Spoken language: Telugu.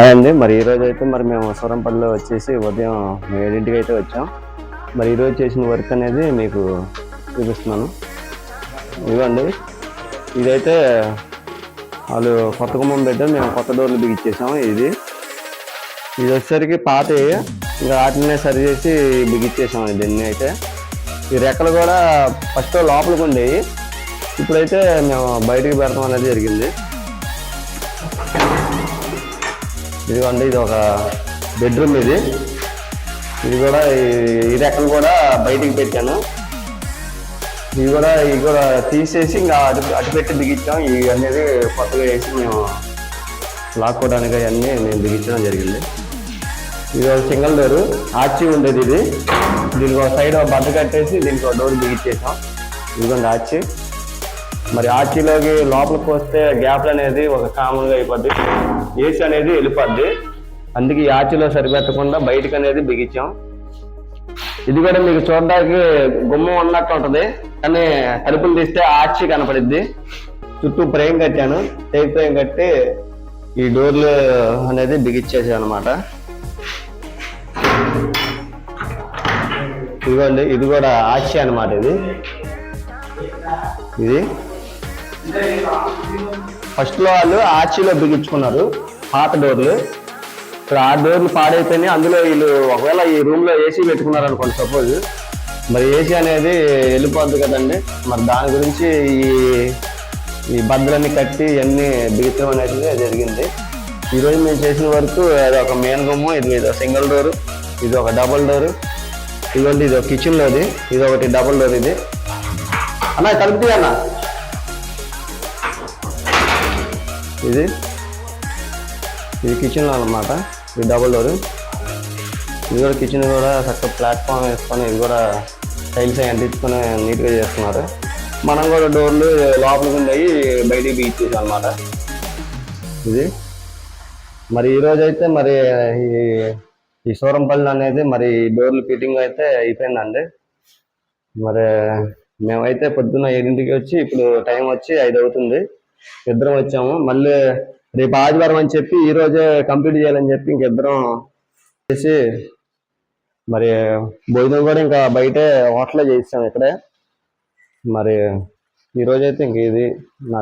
అండి మరి ఈ అయితే మరి మేము సూరంపల్లిలో వచ్చేసి ఉదయం ఏడింటికి అయితే వచ్చాం. మరి ఈరోజు చేసిన వర్క్ అనేది మీకు చూపిస్తున్నాను. ఇవ్వండి ఇదైతే వాళ్ళు కొత్త గుమ్మం పెట్టారు మేము కొత్త డోర్లు బిగించేసాం ఇది. ఇది వచ్చేసరికి పాత ఇంకా వాటినే సరి చేసి బిగించేసాం దీన్ని అయితే. ఈ రెక్కలు కూడా ఫస్ట్ లోపలికి ఉండేవి. ఇప్పుడైతే మేము బయటికి పెడతాం అనేది జరిగింది. ఇదిగోండి ఇది ఒక బెడ్రూమ్ ఇది. ఇది కూడా ఈ- ఈ రెక్కలు కూడా బయటికి పెట్టాను. ఇవి కూడా ఇవి కూడా తీసేసి ఇంకా అటు అటు పెట్టి బిగించాం ఇవి అనేది కొత్తగా వేసి మేము లాక్కోవడానికి అవన్నీ మేము బిగించడం జరిగింది. ఇది ఒక సింగిల్ డోర్ ఆర్చి ఉండేది ఇది. దీనికి ఒక సైడ్ ఒక బద్ద కట్టేసి దీనికి ఒక డోర్ బిగించేసాం ఇదిగోండి ఆర్చి. మరి ఆర్చిలోకి లోపలికి వస్తే గ్యాప్లు అనేది ఒక కామన్గా అయిపోద్ది. ఏసీ అనేది వెళ్ళిపోద్ది. అందుకే ఈ ఆర్చిలో సరిపెట్టకుండా బయటకు అనేది బిగించాం. ఇది కూడా మీకు చూడడానికి గుమ్మం ఉన్నట్టు ఉంటుంది. కానీ తలుపులు తీస్తే ఆర్చి కనపడిద్ది. చుట్టూ ఫ్రేమ్ కట్టాను. టేక్ ఫ్రేమ్ కట్టి ఈ డోర్లు అనేది బిగించేసాను అనమాట ఇదిగోండి ఇది కూడా ఆర్చి అన్నమాట ఇది. ఇది. ఫస్ట్లో వాళ్ళు ఆర్చిలో బిగించుకున్నారు. పాత డోర్లు ఇప్పుడు ఆ డోర్లు పాడైపోయినాయి. అందులో వీళ్ళు ఒకవేళ ఈ రూమ్లో ఏసీ పెట్టుకున్నారు అనుకోండి సపోజ్ మరి ఏసీ అనేది వెళ్ళిపోద్ది కదండి. మరి దాని గురించి ఈ ఈ బద్దలన్నీ కట్టి ఇవన్నీ బిగించడం అనేది జరిగింది. ఈరోజు మేము చేసిన వరకు అది ఒక మెయిన్ రూమ్ ఇది ఇది సింగిల్ డోరు ఇది ఒక డబుల్ డోర్ ఇదిగోండి ఇది ఒక కిచెన్లో లోది ఇది ఒకటి డబుల్ డోర్ ఇది. అన్న కలుపుతీ అన్న ఇది ఇది కిచెన్ అన్నమాట. ఇది డబుల్ డోర్ ఇది కూడా కిచెన్ కూడా చక్కగా ప్లాట్ఫామ్ వేసుకొని ఇది కూడా టైల్స్ అంటించుకొని నీట్గా చేస్తున్నారు. మనం కూడా డోర్లు లోపలికి ఉండయి బయటికి బీచేసాం అనమాట ఇది. మరి ఈరోజు అయితే మరి ఈ ఈ సూరంపల్లి అనేది మరి డోర్లు ఫిట్టింగ్ అయితే అయిపోయిందండి. మరి మేమైతే పొద్దున్న ఏడింటికి వచ్చి ఇప్పుడు టైం వచ్చి ఐదు అవుతుంది. ఇద్దరం వచ్చాము. మళ్ళీ రేపు ఆదివారం అని చెప్పి ఈ రోజే కంప్లీట్ చేయాలని చెప్పి ఇంకిద్దరం చేసి మరి భోజనం కూడా ఇంకా బయటే హోటల్లో చేయిస్తాం ఇక్కడే. మరి ఈ రోజైతే ఇంక ఇది నా